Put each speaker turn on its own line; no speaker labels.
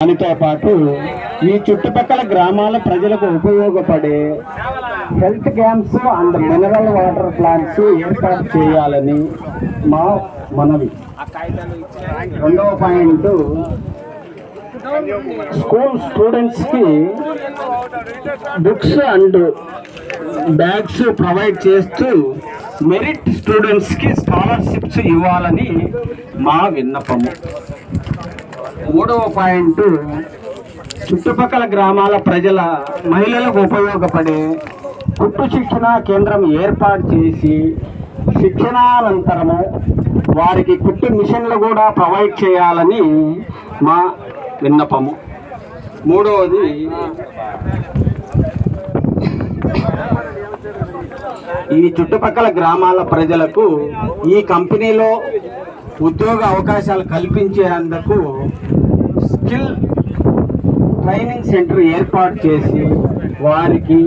దానితో పాటు ఈ చుట్టుపక్కల గ్రామాల ప్రజలకు ఉపయోగపడే health camps and mineral water plants ఏర్పాటు చేయాలని మా మనవి. రెండవ పాయింట్ స్కూల్ స్టూడెంట్స్కి బుక్స్ అండ్ బ్యాగ్స్ ప్రొవైడ్ చేస్తూ మెరిట్ స్టూడెంట్స్కి స్కాలర్షిప్స్ ఇవ్వాలని మా విన్నపము. మూడవ పాయింట్ చుట్టుపక్కల గ్రామాల ప్రజల మహిళలకు ఉపయోగపడే కుట్టు శిక్షణ కేంద్రం ఏర్పాటు చేసి శిక్షణానంతరము వారికి కుట్టు మిషన్లు కూడా ప్రొవైడ్ చేయాలని మా విన్నపము. మూడవది ఈ చుట్టుపక్కల గ్రామాల ప్రజలకు ఈ కంపెనీలో ఉద్యోగ అవకాశాలు కల్పించేందుకు స్కిల్ ట్రైనింగ్ సెంటర్ ఏర్పాటు చేసి వారికి